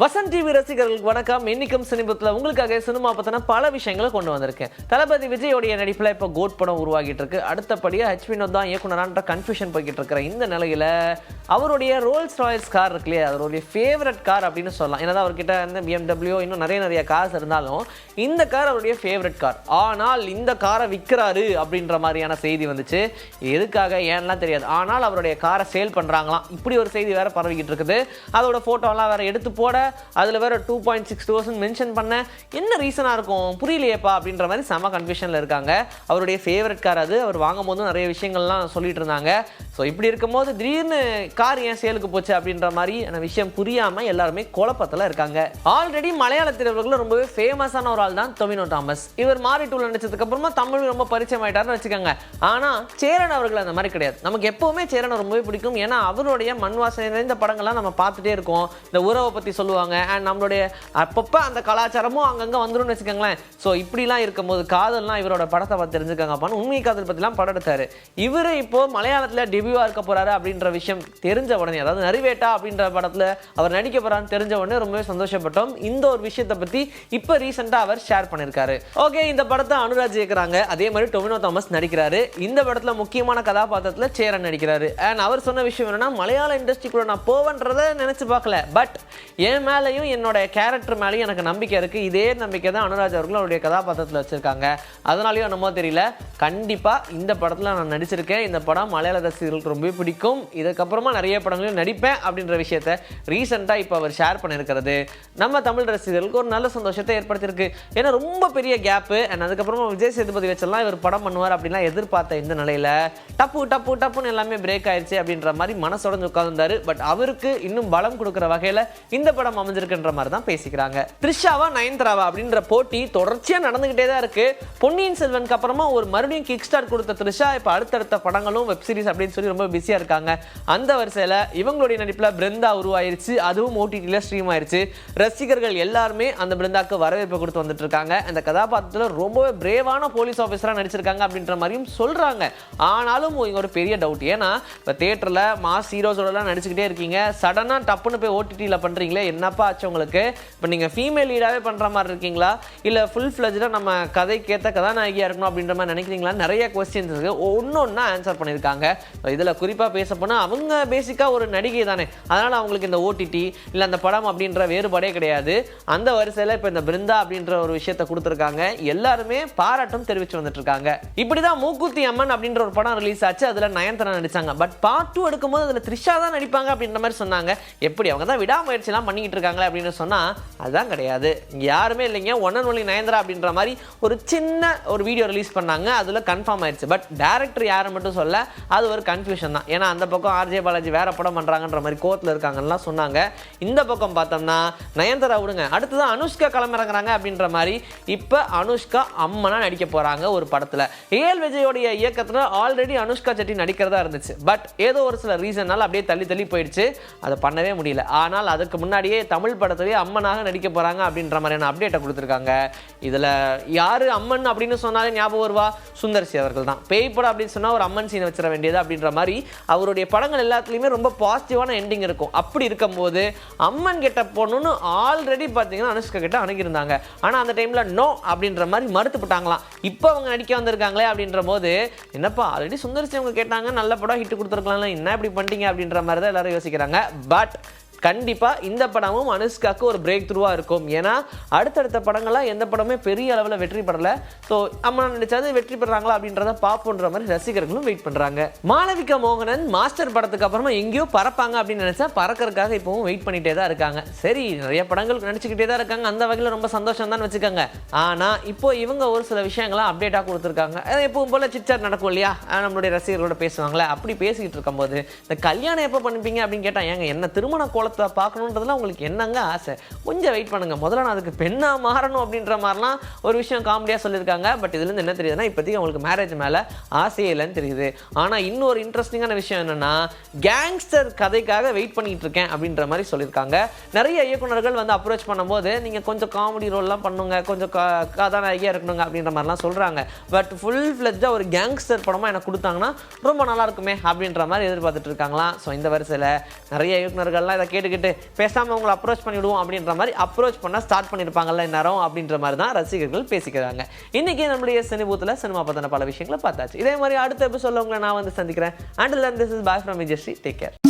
Vasanth TV ரசிகர்களுக்கு வணக்கம். இன்னைக்கும் சினிமத்தில் உங்களுக்காக சினிமா பற்றின பல விஷயங்களை கொண்டு வந்திருக்கேன். தளபதி விஜயோடைய நடிப்பில் இப்போ கோட் படம் உருவாகிட்டு இருக்கு. அடுத்தபடியாக ஹெச் வினோத் தான் இயக்குனரான்ற கன்ஃபியூஷன் போய்கிட்டு இருக்கிற இந்த நிலையில் அவருடைய ரோல்ஸ் ராயல்ஸ் கார் இருக்கு இல்லையா? அவருடைய ஃபேவரட் கார் அப்படின்னு சொல்லலாம். ஏன்னா அவர்கிட்ட இந்த பிஎம்டபிள்யூ இன்னும் நிறைய நிறைய கார்ஸ் இருந்தாலும் இந்த கார் அவருடைய ஃபேவரட் கார் ஆனால் இந்த காரை விற்கிறாரு அப்படின்ற மாதிரியான செய்தி வந்துச்சு. எதுக்காக? ஏன்லாம் தெரியாது. ஆனால் அவருடைய காரை சேல் பண்ணுறாங்களாம் இப்படி ஒரு செய்தி வேறு பரவிக்கிட்டு இருக்குது. அதோட ஃபோட்டோலாம் வேறு எடுத்து போட அதில் வேற two point six thousand mention பண்ண. என்ன ரீசனாக இருக்கும்? புரியலையேப்பா அப்படின்ற மாதிரி செம கன்ஃபியூஷனில் இருக்காங்க. அவருடைய ஃபேவரட் கார் அது. அவர் வாங்கும் போதும் நிறைய விஷயங்கள்லாம் சொல்லிட்டு இருந்தாங்க. ஸோ இப்படி இருக்கும்போது திடீர்னு கார் ஏன் சேலுக்கு போச்சு அப்படின்ற மாதிரி விஷயம் புரியாமல் எல்லாருமே குழப்பத்தில் இருக்காங்க. ஆல்ரெடி மலையாள திரையுலகில் ரொம்பவே ஃபேமஸான ஒரு ஆள் தான் டொமினோ தாமஸ் இவர் மாறி டூல் நடிச்சதுக்கு அப்புறமா தமிழ் ரொம்ப பரிச்சயம் ஆயிட்டாருன்னு வச்சுக்கோங்க. ஆனால் சேரன் அவர்கள் அந்த மாதிரி கிடையாது. நமக்கு எப்போவுமே சேரனை ரொம்பவே பிடிக்கும். ஏன்னா அவருடைய மண் வாசனை நிறைந்த படங்கள்லாம் நம்ம பார்த்துட்டே இருக்கோம். இந்த உறவை பற்றி சொல்லுவாங்க. அண்ட் நம்மளுடைய அப்பப்போ அந்த கலாச்சாரமும் அங்கங்கே வந்துரும்னு வச்சுக்கோங்களேன். ஸோ இப்படிலாம் இருக்கும்போது காதல்லாம் இவரோட படத்தை பார்த்து தெரிஞ்சுக்காங்க அப்பான்னு உண்மை காதல் பற்றிலாம் படம் எடுத்தார். இவர் இப்போ மலையாளத்தில் ரிவ்யூவாக இருக்க போகிறாரு அப்படின்ற விஷயம் தெரிஞ்ச உடனே அதாவது நரிவேட்டா அப்படின்ற படத்தில் அவர் நடிக்க போகிறான்னு தெரிஞ்ச உடனே ரொம்பவே சந்தோஷப்பட்டோம். இந்த ஒரு விஷயத்தை பற்றி இப்போ ரீசெண்டாக அவர் ஷேர் பண்ணியிருக்காரு ஓகே இந்த படத்தை அனுராஜ் இயக்குறாங்க. அதே மாதிரி டொமினோ தாமஸ் நடிக்கிறாரு. இந்த படத்தில் முக்கியமான கதாபாத்திரத்தில் சேரன் நடிக்கிறாரு. அண்ட் அவர் சொன்ன விஷயம் என்னன்னா மலையாள இண்டஸ்ட்ரிக்குள்ள நான் போவேன்றதை நினச்சி பார்க்கல. பட் என் மேலேயும் என்னோட கேரக்டர் மேலேயும் எனக்கு நம்பிக்கை இருக்குது இதே நம்பிக்கை தான் அனுராஜ் அவர்கள் அவருடைய கதாபாத்திரத்தில் வச்சுருக்காங்க. அதனாலயும் என்னமோ தெரியல. கண்டிப்பாக இந்த படத்தில் நான் நடிச்சிருக்கேன். இந்த படம் மலையாள சீரியல் ரொம்ப பிடிக்கும். இதுக்கப்புறமா நிறைய படங்களில் நடிப்பேன் அப்படின்ற விஷயத்த ரீசெண்டாக இப்போ அவர் ஷேர் பண்ணியிருக்கிறது. நம்ம தமிழ் ரசிகர்களுக்கு ஒரு நல்ல சந்தோஷத்தை ஏற்படுத்தியிருக்கு. ஏன்னா ரொம்ப பெரிய கேப்பு அண்ட் அதுக்கப்புறமா விஜய் சேதுபதி வச்செல்லாம் இவர் படம் பண்ணுவார் அப்படின்லாம் எதிர்பார்த்த இந்த நிலையில டப்பு டப்பு டப்புன்னு எல்லாமே பிரேக் ஆயிடுச்சு அப்படின்ற மாதிரி மனசோடஞ்சு உட்கார்ந்தாரு பட் அவருக்கு இன்னும் பலம் கொடுக்குற வகையில் இந்த படம் அமைஞ்சிருக்குன்ற மாதிரி தான் பேசிக்கிறாங்க. த்ரிஷாவா நயன்தராவா அப்படின்ற போட்டி தொடர்ச்சியாக நடந்துகிட்டே தான் இருக்கு. பொன்னியின் செல்வனுக்கு அப்புறமா ஒரு மறுபடியும் கிக் ஸ்டார் கொடுத்த த்ரிஷா இப்போ அடுத்தடுத்த படங்களும் வெப் சீரிஸ் அப்படின்னு சொல்லி ரொம்ப பிஸியாக இருக்காங்க. அந்த வரிசையில் இவங்களுடைய நடிப்பில் பிருந்தா உருவாயிருச்சு. அதுவும் ஓடிடியில் ஸ்ட்ரீம் ஆயிருச்சு. ரசிகர்கள் எல்லாருமே அந்த பிருந்தாக்கு வரவேற்பு கொடுத்து வந்துட்டு இருக்காங்க அந்த கதாபாத்திரத்தில் ரொம்பவே பிரேவான போலீஸ் ஆஃபீஸராக நடிச்சிருக்காங்க அப்படின்ற மாதிரியும் சொல்கிறாங்க ஆனாலும் இங்க ஒரு பெரிய டவுட் ஏன்னா இப்போ தேட்டரில் மாஸ் ஹீரோஸோடலாம் நடிச்சுக்கிட்டே இருக்கீங்க. சடனாக டப்புன்னு போய் ஓடிடியில் பண்ணுறீங்களே என்னப்பா ஆச்சு உங்களுக்கு? இப்போ நீங்கள் ஃபீமேல் லீடாகவே பண்ணுற மாதிரி இருக்கீங்களா? இல்லை ஃபுல் ஃப்ளஜாக நம்ம கதைக்கேற்ற கதாநாயகியாக இருக்கணும் அப்படின்ற மாதிரி நினைக்கிறீங்களா நிறைய கொஸ்டின்ஸ் இருக்குது ஒன்று ஒன்றா ஆன்சர் பண்ணியிருக்காங்க. இதில் குறிப்பாக பேச போனால் அவங்க பேசிக்காக ஒரு நடிகை தானே. அதனால் அவங்களுக்கு இந்த ஓடிடி இல்லை அந்த படம் அப்படின்ற வேறுபாடே கிடையாது. அந்த வரிசையில் இப்போ இந்த பிருந்தா அப்படின்ற ஒரு விஷயத்தை கொடுத்துருக்காங்க. எல்லாருமே பாராட்டும் தெரிவித்து வந்துட்டுருக்காங்க. இப்படி தான் மூக்குத்தி அம்மன் அப்படின்ற ஒரு படம் ரிலீஸ் ஆச்சு. அதில் நயன்தரா நடிச்சாங்க. பட் பார்ட் டூ எடுக்கும்போது அதில் த்ரிஷா தான் நடிப்பாங்க அப்படின்ற மாதிரி சொன்னாங்க. எப்படி அவங்க தான் விடாமுயற்சிலாம் பண்ணிக்கிட்டு இருக்காங்களே அப்படின்னு சொன்னால் அதுதான் கிடையாது. யாருமே இல்லைங்க. ஒன் அண்ட் ஒன்லி நயன்தரா அப்படின்ற மாதிரி ஒரு சின்ன ஒரு வீடியோ ரிலீஸ் பண்ணாங்க. அதில் கன்ஃபார்ம் ஆயிடுச்சு. பட் டேரக்டர் யாரை மட்டும் சொல்ல அது ஒரு கன்ஃபியூஷன் தான். ஏன்னா அந்த பக்கம் ஆர்ஜே பாலாஜி வேற படம் பண்ணுறாங்கன்ற மாதிரி கோத்தில் இருக்காங்கலாம் சொன்னாங்க. இந்த பக்கம் பார்த்தோம்னா நயன்தாரா விடுங்க. அடுத்ததான் அனுஷ்கா கிளம்பிறங்குறாங்க அப்படின்ற மாதிரி இப்போ அனுஷ்கா அம்மனா நடிக்க போகிறாங்க ஒரு படத்தில். ஏஎல் விஜயோடைய இயக்கத்தில் ஆல்ரெடி அனுஷ்கா செட்டி நடிக்கிறதா இருந்துச்சு. பட் ஏதோ ஒரு சில ரீசனால் அப்படியே தள்ளி தள்ளி போயிடுச்சு. அதை பண்ணவே முடியல. ஆனால் அதுக்கு முன்னாடியே தமிழ் படத்திலேயே அம்மனாக நடிக்க போகிறாங்க அப்படின்ற மாதிரியான அப்டேட்டை கொடுத்துருக்காங்க. இதில் யார் அம்மன் அப்படின்னு சொன்னாலே ஞாபகம் வருவா? சுந்தர்சி அவர்கள் தான். பேய் படம் அப்படின்னு சொன்னால் ஒரு அம்மன் சீனை வச்சிட வேண்டியது அப்படின்ற மாதிரி அவருடைய படங்கள் எல்லாத்துலேயுமே ரொம்ப பாசிட்டிவான எண்டிங் இருக்கும். அப்படி இருக்கும்போது அம்மன் கிட்ட போகணுன்னு ஆல்ரெடி பார்த்தீங்கன்னா அனுஷ்கா கிட்ட அணுகியிருந்தாங்க. ஆனால் அந்த டைமில் நோ அப்படின்ற மாதிரி மறுத்துப்பட்டாங்களாம். இப்போ அவங்க நடிக்க வந்திருக்காங்களே அப்படின்ற போது என்னப்பா ஆல்ரெடி சுந்தர்சி அவங்க கேட்டாங்க நல்ல படம் ஹிட் கொடுத்துருக்கலாம்ல என்ன இப்படி பண்ணிட்டீங்க அப்படின்ற மாதிரி தான் எல்லாரும் யோசிக்கிறாங்க. பட் கண்டிப்பாக இந்த படமும் அனுஷ்காக்கு ஒரு பிரேக் த்ரூவாக இருக்கும். ஏன்னா அடுத்தடுத்த படங்கள்லாம் எந்த படமே பெரிய அளவில் வெற்றி பெறலை. ஸோ அம்மா நடிச்சாது வெற்றி பெறாங்களா அப்படின்றத பார்ப்போன்ற மாதிரி ரசிகர்களும் வெயிட் பண்ணுறாங்க மாளவிகா மோகனன் மாஸ்டர் படத்துக்கு அப்புறமா எங்கேயோ பறப்பாங்க அப்படின்னு நினச்சா பறக்கறதுக்காக இப்போவும் வெயிட் பண்ணிகிட்டே தான் இருக்காங்க. சரி நிறைய படங்களுக்கு நினச்சிக்கிட்டே தான் இருக்காங்க. அந்த வகையில் ரொம்ப சந்தோஷம் தான் வச்சுக்கோங்க. ஆனால் இப்போ இவங்க ஒரு சில விஷயங்கள்லாம் அப்டேட்டாக கொடுத்துருக்காங்க. எப்பவும் போல் சிச்சாட் நடக்கும் இல்லையா? நம்மளுடைய ரசிகர்களோட பேசுவாங்களே. அப்படி பேசிக்கிட்டு இருக்கும்போது இந்த கல்யாணம் எப்போ பண்ணிப்பீங்க அப்படின்னு கேட்டால் ஏங்க என்ன திருமண கோலத்தை பார்க்கணுன்றதுலாம் உங்களுக்கு என்னங்க ஆசை? கொஞ்சம் வெயிட் பண்ணுங்க. முதல்ல நான் அதுக்கு பெண்ணாக மாறணும் அப்படின்ற மாதிரிலாம் ஒரு விஷயம் காமெடியாக சொல்லியிருக்காங்க. பட் இதுலேருந்து என்ன தெரியுதுன்னா இப்போதைக்கு அவங்களுக்கு மேரேஜ் மேலே ஆசையே இல்லைன்னு தெரியுது. ஆனால் இன்னொரு இன்ட்ரெஸ்டிங்கான விஷயம் என்னன்னா கேங்ஸ்டர் கதைக்காக வெயிட் பண்ணிகிட்டு இருக்கேன் அப்படின்ற மாதிரி சொல்லியிருக்காங்க. நிறைய இயக்குனர்கள் வந்து அப்ரோச் பண்ணும்போது நீங்கள் கொஞ்சம் காமெடி ரோல்லாம் பண்ணுங்க. கொஞ்சம் க கதாநாயகியாக இருக்கணுங்க அப்படின்ற மாதிரிலாம் சொல்கிறாங்க பட் ஃபுல் ஃப்ளெஜ்ஜாக ஒரு கேங்ஸ்டர் படமாக எனக்கு கொடுத்தாங்கன்னா ரொம்ப நல்லா இருக்குமே அப்படின்ற மாதிரி எதிர்பார்த்துட்டு இருக்காங்களாம். ஸோ இந்த வரிசையில் நிறைய இயக்குனர்கள்லாம் இதை கேட்டு கேட்டுக்கிட்டு பேசாமல் அவங்களை அப்ரோச் பண்ணிவிடுவோம் அப்படின்ற மாதிரி அப்ரோச் பண்ண ஸ்டார்ட் பண்ணியிருப்பாங்கல்ல நேரம் அப்படின்ற மாதிரி தான் ரசிகர்கள் பேசிக்கிறாங்க. இன்னைக்கு நம்முடைய சினிபூத்தில் சினிமா பற்றின பல விஷயங்களை பார்த்தாச்சு. இதே மாதிரி அடுத்த எபிசோட உங்களை நான் வந்து சந்திக்கிறேன். And this is boy from Vijayasree take care